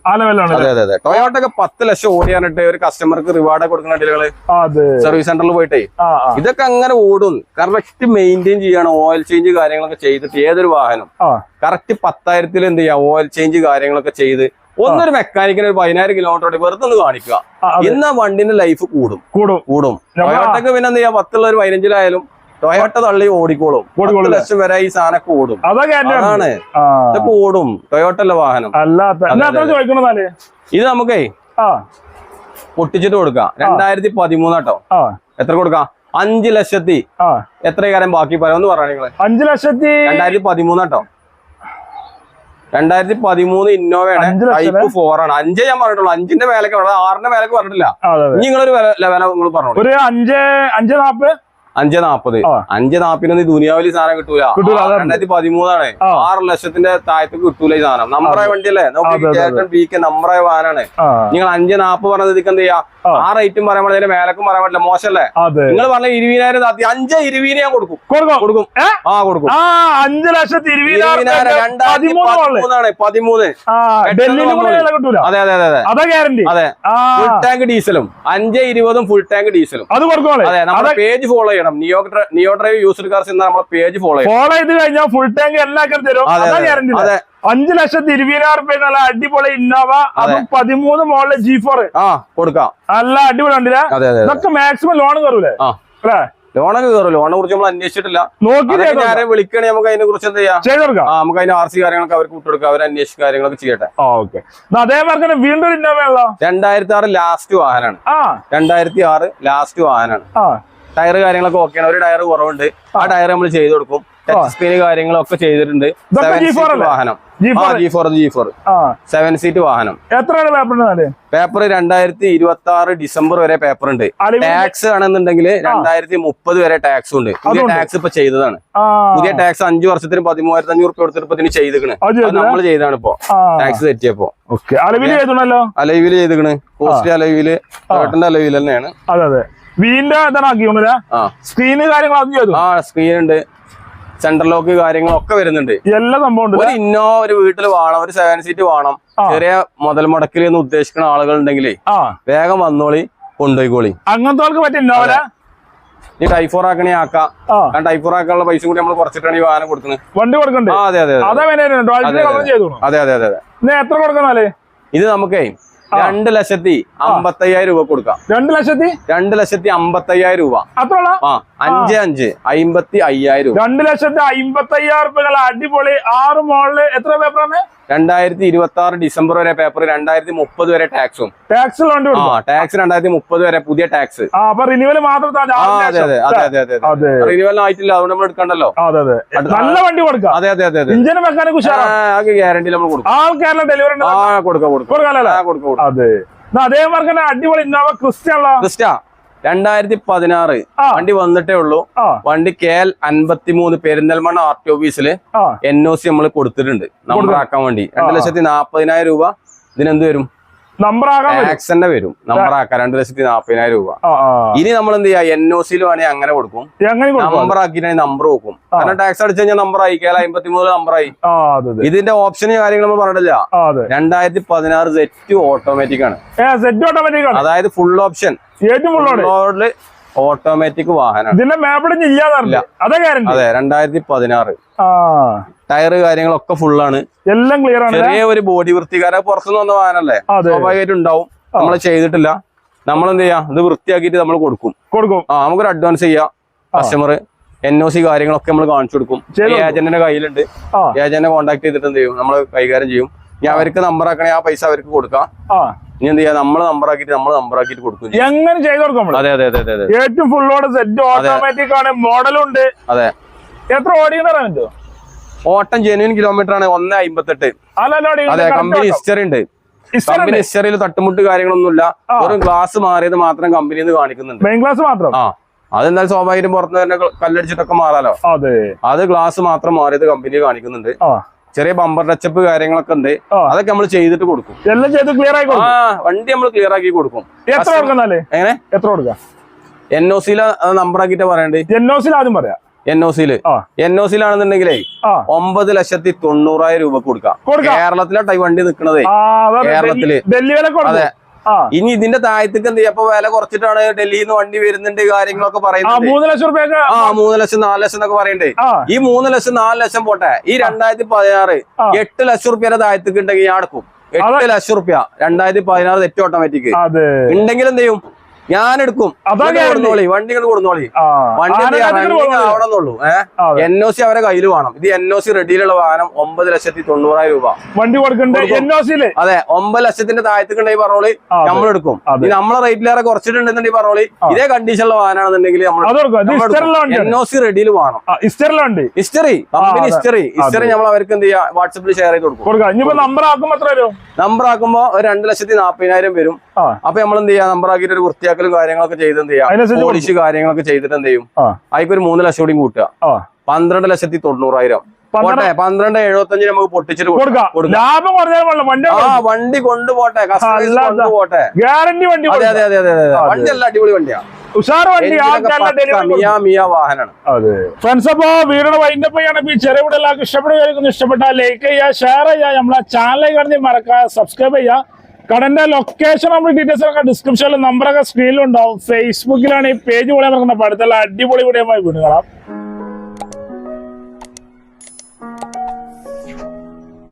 S1: അതെ അതെ അതെ. ടൊയോട്ടൊക്കെ പത്ത് ലക്ഷം ഓടിയാനിട്ട് ഒരു കസ്റ്റമർക്ക് റിവാർഡ് കൊടുക്കുന്ന
S2: ഡീലുകൾ
S1: സർവീസ് സെന്ററിൽ പോയിട്ടേ. ഇതൊക്കെ അങ്ങനെ ഓടും. കറക്റ്റ് മെയിന്റെയിൻ ചെയ്യണം ഓയിൽ ചേഞ്ച് കാര്യങ്ങളൊക്കെ ചെയ്തിട്ട് ഏതൊരു വാഹനം. കറക്റ്റ് പത്തായിരത്തിൽ എന്ത് ചെയ്യാം ഓയിൽ ചേഞ്ച് കാര്യങ്ങളൊക്കെ ചെയ്ത് ഒന്നൊരു മെക്കാനിക്കിന് ഒരു പതിനായിരം കിലോമീറ്റർ വെറുതെ ഒന്ന് കാണിക്കുക. ഇന്ന് ആ വണ്ടിന്റെ ലൈഫ് കൂടും.
S2: കൂടും.
S1: കൂടും. ടൊയോട്ടൊക്കെ പിന്നെ എന്ത് ചെയ്യാം പത്തുള്ള ഒരു പതിനഞ്ചിലായാലും ടൊയോട്ട തള്ളി ഓടിക്കോളും. പത്ത് ലക്ഷം വരെ ഈ സാധനമൊക്കെ ഓടും. അതാണ്. ഇതൊക്കെ ഓടും. ടൊയോട്ടല്ല വാഹനം? ഇത് നമുക്കേ പൊട്ടിച്ചിട്ട് കൊടുക്കാം. രണ്ടായിരത്തി പതിമൂന്നാട്ടോ എത്ര കൊടുക്കാം? അഞ്ച് ലക്ഷത്തി. എത്ര കാര്യം ബാക്കി പറയാം? ഒന്ന് പറയാം നിങ്ങൾ.
S2: അഞ്ചു ലക്ഷത്തി
S1: രണ്ടായിരത്തി പതിമൂന്നാട്ടോ രണ്ടായിരത്തി പതിമൂന്ന് ഇന്നോവയാണ് ടൈപ്പ് ഫോർ ആണ്. അഞ്ചേ ഞാൻ പറഞ്ഞിട്ടുള്ളൂ. അഞ്ചിന്റെ വിലക്ക് പറഞ്ഞത് ആറിന്റെ വിലക്ക് പറഞ്ഞിട്ടില്ല ഇനി നിങ്ങളൊരു വില നിങ്ങൾ പറഞ്ഞോളൂ.
S2: ഒരു അഞ്ച് അഞ്ച് നാപ്പ്
S1: അഞ്ച് നാപ്പത്. അഞ്ച് നാപ്പിനൊന്നും ഈ ദുനിയാവിൽ സാധനം കിട്ടൂല. രണ്ടായിരത്തി പതിമൂന്നാണ്. ആറ് ലക്ഷത്തിന്റെ താഴത്തേക്ക് കിട്ടൂല ഈ സാധനം. നമ്മുടെ വണ്ടിയല്ലേ? നമുക്ക് ചേട്ടൻ ബി കെ നമ്പറായ വാഹനമാണ് നിങ്ങൾ അഞ്ച് നാപ്പ് പറഞ്ഞത് എന്ത് ചെയ്യാ?
S2: ആ.
S1: റേറ്റും പറയാൻ പറ്റില്ല മേലക്കും പറയാൻ പറ്റില്ല
S2: മോശല്ലേ
S1: നിങ്ങൾ പറഞ്ഞ ഇരുപതിനായിരം താത്തി അഞ്ച് ഇരുപതിന് ഞാൻ കൊടുക്കും.
S2: കൊടുക്കും.
S1: കൊടുക്കും. ആ കൊടുക്കും.
S2: അഞ്ച് ലക്ഷത്തി
S1: ഇരുപതിനായിരം രണ്ടായിരത്തി
S2: പതിമൂന്ന്
S1: പതിമൂന്നാണ് അതെ അതെ അതെ അതെ.
S2: ഗ്യാരണ്ടി
S1: അതെ. ഫുൾ ടാങ്ക് ഡീസലും അഞ്ച് ഇരുപതും ഫുൾ ടാങ്ക് ഡീസലും
S2: അത് കൊടുക്കും
S1: അതെ നമ്മുടെ പേജ് ഫോളോ ചെയ്യണം. Neo neo drive user cars എന്ന നമ്മുടെ പേജ് ഫോളോ ചെയ്യണം.
S2: ഫോളോ ചെയ്ത് കഴിഞ്ഞാൽ ഫുൾ ടാങ്ക് എല്ലാ തരും.
S1: അതെ,
S2: അഞ്ച് ലക്ഷത്തി ഇരുപതിനായിരം റുപ്യ നല്ല അടിപൊളി ഇന്നോവ അതും. പതിമൂന്ന് മോളിലെ ജി ഫോർ
S1: കൊടുക്കാം.
S2: നല്ല അടിപൊളി ഉണ്ടല്ലേ ഇതൊക്കെ മാക്സിമം ലോൺ കയറൂലേ അല്ലേ?
S1: ലോണൊക്കെ കയറും ലോണിനെ കുറിച്ച് നമ്മൾ അന്വേഷിച്ചിട്ടില്ല.
S2: നോക്കി
S1: വിളിക്കണേ. നമുക്ക് അതിനെ കുറിച്ച് എന്ത് ചെയ്യാം? നമുക്ക് അതിന് ആർ സി കാര്യങ്ങളൊക്കെ അവർക്ക് വിട്ടുകൊടുക്കുക അവർ അന്വേഷിച്ച് കാര്യങ്ങളൊക്കെ ചെയ്യട്ടെ.
S2: ഓക്കെ. അതേപോലെ തന്നെ വീണ്ടും ഇന്നോവയാണല്ലോ
S1: രണ്ടായിരത്തി ആറ് ലാസ്റ്റ് വാഹനമാണ് രണ്ടായിരത്തി ആറ് ലാസ്റ്റ് വാഹനമാണ് ടയർ കാര്യങ്ങളൊക്കെ ഓക്കെയാണ് ഒരു ടയർ കുറവുണ്ട്. ആ ടയർ നമ്മൾ ചെയ്ത് കൊടുക്കും. ടച്ച് സ്ക്രീൻ കാര്യങ്ങളൊക്കെ ചെയ്തിട്ടുണ്ട്.
S2: G4
S1: സീറ്റ് വാഹനം. സെവൻ സീറ്റ് വാഹനം.
S2: എത്രയാണ് പേപ്പർ
S1: പേപ്പർ രണ്ടായിരത്തി ഇരുപത്തി ആറ് ഡിസംബർ വരെ പേപ്പർ ഉണ്ട്. ടാക്സ് ആണെന്നുണ്ടെങ്കിൽ രണ്ടായിരത്തി മുപ്പത് വരെ ടാക്സ് ഉണ്ട്. പുതിയ ടാക്സ് ഇപ്പൊ ചെയ്തതാണ്. പുതിയ ടാക്സ് അഞ്ചു വർഷത്തിന് പതിമൂവായിരത്തി അഞ്ഞൂറ് രൂപ കൊടുത്തിട്ട് ചെയ്തിക്കണ്? നമ്മൾ ചെയ്താണ് ഇപ്പൊ. ടാക്സ് തെറ്റിയപ്പോ. അലവിൽ ചെയ്തിക്കണ് പോസ്റ്റ് അലവിൽ ടോട്ടന്റെ അലവിൽ തന്നെയാണ്.
S2: സ്ക്രീന് കാര്യങ്ങൾ
S1: സ്ക്രീൻ ഉണ്ട്. സെൻട്രൽ ലോക്ക് കാര്യങ്ങളൊക്കെ വരുന്നുണ്ട്.
S2: എല്ലാ സംഭവം
S1: ഒരു ഇന്നോ ഒരു വീട്ടിൽ വേണം ഒരു സെവൻ സീറ്റ് വേണം. ചെറിയ മുതൽ മുടക്കിൽ എന്ന് ഉദ്ദേശിക്കുന്ന ആളുകൾ ഉണ്ടെങ്കിലേ
S2: ആ.
S1: വേഗം വന്നോളി കൊണ്ടുപോയിക്കോളി.
S2: അങ്ങനത്തെ ഇന്നോവല
S1: ഈ ടൈഫോർ ആക്കണേ ആക്കാം. കാരണം ടൈഫോർ ആക്കാനുള്ള പൈസ കൂടി നമ്മൾ കുറച്ചിട്ടാണ് ഈ വാഹനം കൊടുക്കുന്നത്.
S2: വണ്ടി കൊടുക്കണ്ടേ?
S1: അതെ അതെ അതെ.
S2: അതാ
S1: അതെ, അതെ.
S2: എത്ര കൊടുക്കുന്നാൽ
S1: ഇത് നമുക്കേ രണ്ട് ലക്ഷത്തി അമ്പത്തയ്യായിരം രൂപ കൊടുക്കാം.
S2: രണ്ട് ലക്ഷത്തി?
S1: രണ്ട് ലക്ഷത്തി അമ്പത്തയ്യായിരം രൂപ.
S2: അത്രയുള്ള?
S1: ആ അഞ്ച് അഞ്ച് അമ്പത്തി അയ്യായിരം രൂപ.
S2: രണ്ട് ലക്ഷത്തി അമ്പത്തി അയ്യായിരം രൂപ അടിപൊളി ആറ് മോളിൽ എത്ര പേപ്പറാണ്?
S1: രണ്ടായിരത്തി ഇരുപത്തി ആറ് ഡിസംബർ വരെ പേപ്പർ രണ്ടായിരത്തി മുപ്പത് വരെ ടാക്സും.
S2: ടാക്സ്
S1: ടാക്സ് രണ്ടായിരത്തി മുപ്പത് വരെ പുതിയ ടാക്സ്.
S2: റിന്യൂവൽ മാത്രം
S1: അതെ അതെ അതെ അതെ. റിന്യൂവൽ ആയിട്ടില്ല അതുകൊണ്ട് നമ്മൾ എടുക്കണ്ടല്ലോ.
S2: അതെ അതെ. നല്ല വണ്ടി കൊടുക്കാം.
S1: അതെ അതെ അതെ
S2: ഇഞ്ചിന് മെക്കാനിക്
S1: ഗ്യാരണ്ടി നമ്മൾ കൊടുക്കും.
S2: അതേ ഡെലിവറി
S1: കൊടുക്കാം കൊടുക്കാം.
S2: അതെ. അതേമാർക്ക് അടിപൊളി ഇന്നോവ ക്രിസ്റ്റ
S1: ക്രിസ്റ്റ രണ്ടായിരത്തി പതിനാറ്. വണ്ടി വന്നിട്ടേ ഉള്ളൂ. വണ്ടി കെ എൽ അൻപത്തി മൂന്ന് പെരിന്തൽമണ്ണ ആർ ടി ഓഫീസിൽ
S2: ആ.
S1: എൻ ഒ സി നമ്മൾ കൊടുത്തിട്ടുണ്ട്. നമ്മൾ ആക്കാൻ വേണ്ടി. രണ്ടു ലക്ഷത്തി നാപ്പതിനായിരം രൂപ ഇതിനെന്ത് വരും?
S2: നമ്പർ ആകാൻ പറ്റും
S1: ടാക്സ് വരും. നമ്പർ ആക്കാൻ രണ്ട് ലക്ഷത്തി നാപ്പതിനായിരം രൂപ ഇനി നമ്മൾ എന്ത് ചെയ്യാ എൻ ഒ സിയിൽ വേണേ അങ്ങനെ കൊടുക്കും. നമ്പർ ആക്കിയിട്ട് നമ്പർ നോക്കും കാരണം ടാക്സ് അടിച്ചു കഴിഞ്ഞാൽ നമ്പർ ആയി. കേരള അമ്പത്തി മൂന്ന് നമ്പർ
S2: ആ അതെ അതെ.
S1: ഇതിന്റെ ഓപ്ഷന് കാര്യങ്ങൾ നമ്മൾ പറഞ്ഞില്ല രണ്ടായിരത്തി പതിനാറ് സെറ്റ് ഓട്ടോമാറ്റിക് ആണ്. അതായത് ഫുൾ ഓപ്ഷൻ റോഡിൽ ഓട്ടോമാറ്റിക് വാഹനം
S2: ഇതിന്റെ മാപ്പിടിഞ്ഞ് ഇല്ലാതറില്ല അതെ
S1: രണ്ടായിരത്തി പതിനാറ്. ടയർ കാര്യങ്ങളൊക്കെ ഫുള്ളാണ്.
S2: എല്ലാം ക്ലിയർ ആണ്
S1: ചെറിയ ഒരു ബോഡി വൃത്തികാര പുറത്തുനിന്ന് വന്ന വാഹനല്ലേ? സ്വാഭാവികമായിട്ട് ഉണ്ടാവും നമ്മൾ ചെയ്തിട്ടില്ല നമ്മൾ എന്ത് ചെയ്യാം ഇത് വൃത്തിയാക്കിയിട്ട് നമ്മൾ കൊടുക്കും.
S2: കൊടുക്കും.
S1: ആ നമുക്കൊരു അഡ്വാൻസ് ചെയ്യാം. കസ്റ്റമർ എൻ ഒ സി കാര്യങ്ങളൊക്കെ നമ്മൾ കാണിച്ചു കൊടുക്കും. ഏജന്റിന്റെ കയ്യിലുണ്ട്. ഏജന്റിനെ കോൺടാക്ട് ചെയ്തിട്ട് എന്ത് ചെയ്യും? നമ്മൾ കൈകാര്യം ചെയ്യും. ഞാൻ അവർക്ക് നമ്പർ ആക്കണേ ആ പൈസ അവർക്ക് കൊടുക്കാം. ഇനി എന്ത് ചെയ്യാം? നമ്മൾ നമ്പർ ആക്കിയിട്ട് നമ്മൾ നമ്പർ ആക്കിയിട്ട് കൊടുക്കും
S2: എങ്ങനെ ചെയ്ത് കൊടുക്കും നമ്മൾ?
S1: അതെ അതെ അതെ അതെ
S2: ഏറ്റവും ഫുള്ളോട് സെറ്റ് ഓട്ടോമാറ്റിക് ആണ് മോഡലുണ്ട്
S1: അതെ.
S2: എത്ര ഓടിക്കുന്ന പറയാൻ പറ്റുമോ
S1: ഓട്ടം ജെനുവിൻ കിലോമീറ്റർ ആണ് ഒന്ന് അമ്പത്തെട്ട് അതെ കമ്പനി ഹിസ്റ്ററി ഉണ്ട്. കമ്പനി ഹിസ്റ്ററിയിൽ തട്ടുമുട്ട് കാര്യങ്ങളൊന്നുമില്ല.
S2: ഇല്ല
S1: ഒരു ഗ്ലാസ് മാറിയത് മാത്രം കമ്പനി നിന്ന് കാണിക്കുന്നുണ്ട്.
S2: മെയിൻ ഗ്ലാസ് മാത്രം?
S1: ആ. അതെന്തായാലും സ്വാഭാവികം പുറത്ത് തന്നെ കല്ലടിച്ചിട്ടൊക്കെ മാറാലോ.
S2: അതെ.
S1: അത് ഗ്ലാസ് മാത്രം മാറിയത് കമ്പനി കാണിക്കുന്നുണ്ട്. ചെറിയ ബമ്പർ ടച്ചപ്പ് കാര്യങ്ങളൊക്കെ ഉണ്ട്. അതൊക്കെ നമ്മൾ ചെയ്തിട്ട് കൊടുക്കും.
S2: എല്ലാം ചെയ്ത് ക്ലിയർ ആയി
S1: ആ വണ്ടി നമ്മൾ ക്ലിയർ ആക്കി കൊടുക്കും.
S2: എത്ര കൊടുക്കുന്നാലേ
S1: എങ്ങനെ?
S2: എത്ര കൊടുക്കാം?
S1: എൻ ഒ സിയിലെ നമ്പർ ആക്കിയിട്ട് പറയണ്ടേ.
S2: എൻ ഒ സിയിൽ ആദ്യം പറയാം.
S1: എൻ ഒ
S2: സിയിൽ
S1: എൻ ഒ സിയിലാണെന്നുണ്ടെങ്കിലേ ഒമ്പത് ലക്ഷത്തി തൊണ്ണൂറായിരം രൂപ കൊടുക്കാം. കേരളത്തിലെ വണ്ടി നിൽക്കണതേ
S2: കേരളത്തിൽ. അതെ.
S1: ഇനി ഇതിന്റെ താഴത്തേക്ക് എന്ത് ചെയ്യാം? അപ്പൊ വില കുറച്ചിട്ടാണ് ഡൽഹിയിൽ നിന്ന് വണ്ടി വരുന്നുണ്ട് കാര്യങ്ങളൊക്കെ പറയുന്നത്.
S2: മൂന്ന് ലക്ഷം റുപ്യ
S1: ആ മൂന്ന് ലക്ഷം നാല് ലക്ഷം എന്നൊക്കെ പറയണ്ടേ? ഈ മൂന്ന് ലക്ഷം നാല് ലക്ഷം പോട്ടെ. ഈ രണ്ടായിരത്തി പതിനാറ്. എട്ട് ലക്ഷം റുപ്യയുടെ താഴത്തേക്ക് ഉണ്ടെങ്കിൽ ഞാൻ അടക്കും എട്ട് ലക്ഷം റുപ്യ. രണ്ടായിരത്തി പതിനാറ് തെറ്റ് ഓട്ടോമാറ്റിക് ഉണ്ടെങ്കിൽ എന്ത് ചെയ്യും? ഞാൻ എടുക്കും. കൊടുന്നോളി വണ്ടി ഇങ്ങോട്ട് കൊടുന്നോളി വണ്ടി ആവണമെന്നുള്ളൂ ഏഹ് എൻ ഒ സി അവരെ കയ്യിൽ വേണം. ഇത് എൻ ഒ സി റെഡിയിലുള്ള വാഹനം ഒമ്പത് ലക്ഷത്തി തൊണ്ണൂറായിരം രൂപ.
S2: വണ്ടി കൊടുക്കണ്ടേ?
S1: അതെ ഒമ്പത് ലക്ഷത്തിന്റെ താഴത്തേക്കുണ്ടെങ്കിൽ പറഞ്ഞോളി. നമ്മൾ എടുക്കും നമ്മളെ റേറ്റിലേറെ കുറച്ചിട്ടുണ്ടെന്നുണ്ടെങ്കിൽ പറഞ്ഞോളി. ഇതേ കണ്ടീഷനിലുള്ള വാഹനമാണെന്നുണ്ടെങ്കിൽ നമ്മൾ എൻ ഒ സി റെഡിയിൽ വേണം.
S2: ഹിസ്റ്ററിലുണ്ട്
S1: ഹിസ്റ്ററി കമ്പനി ഹിസ്റ്ററി ഹിസ്റ്ററി നമ്മൾ അവർക്ക് എന്ത് ചെയ്യാം? വാട്സപ്പിൽ ഷെയർ ചെയ്ത് കൊടുക്കും.
S2: നമ്പർ ആക്കും എത്ര
S1: നമ്പർ ആക്കുമ്പോ ഒരു രണ്ട് ലക്ഷത്തി നാപ്പതിനായിരം വരും. അപ്പൊ നമ്മൾ എന്ത് ചെയ്യാം? നമ്പർ ആക്കിയിട്ട് ഒരു വൃത്തിയാക്കലും കാര്യങ്ങളൊക്കെ ചെയ്ത് എന്ത് ചെയ്യാം? പോളിഷ് കാര്യങ്ങളൊക്കെ ചെയ്തിട്ട് എന്ത് ചെയ്യും? അതിക്ക് ഒരു മൂന്ന് ലക്ഷം കൂടി കൂട്ടുക. പന്ത്രണ്ട് ലക്ഷത്തി തൊണ്ണൂറായിരം.
S2: പന്ത്രണ്ട്
S1: പോട്ടെ പന്ത്രണ്ട് എഴുപത്തഞ്ചിന് നമുക്ക് പൊട്ടിച്ചിട്ട്.
S2: ലാഭം
S1: ആ വണ്ടി കൊണ്ടുപോട്ടെ. കസ്റ്റമേഴ്സ് കൊണ്ടുപോട്ടെ.
S2: ഗ്യാരണ്ടി വണ്ടി
S1: അതെ അതെ അതെ അതെ അതെ
S2: അതെ.
S1: വണ്ടി അല്ല അടിപൊളി വണ്ടിയാ.
S2: ഉഷാർ വണ്ടി
S1: വാഹനാണ്.
S2: അതെ. ഫ്രണ്ട്സ് അപ്പോ വീടിന്റെ വൈൻഡപ്പാണ് ഈ ചെറിയ വീട് എല്ലാവർക്കും ഇഷ്ടപ്പെടുകയായിരിക്കും ഇഷ്ടപ്പെട്ടാൽ ലൈക്ക് ചെയ്യുക ഷെയർ ചെയ്യുക. നമ്മളെ ചാനൽ കാണി മറക്കുക സബ്സ്ക്രൈബ് ചെയ്യുക. കടന്റെ ലൊക്കേഷൻ നമ്മൾ ഡീറ്റെയിൽസ് ഒക്കെ ഡിസ്ക്രിപ്ഷനിൽ നമ്പറൊക്കെ സ്ക്രീനിലുണ്ടാവും ഫേസ്ബുക്കിലാണ് ഈ പേജ് പോലെ നടക്കുന്ന പഠിത്തമുള്ള അടിപൊളി വീഡിയോ വീടുകളാം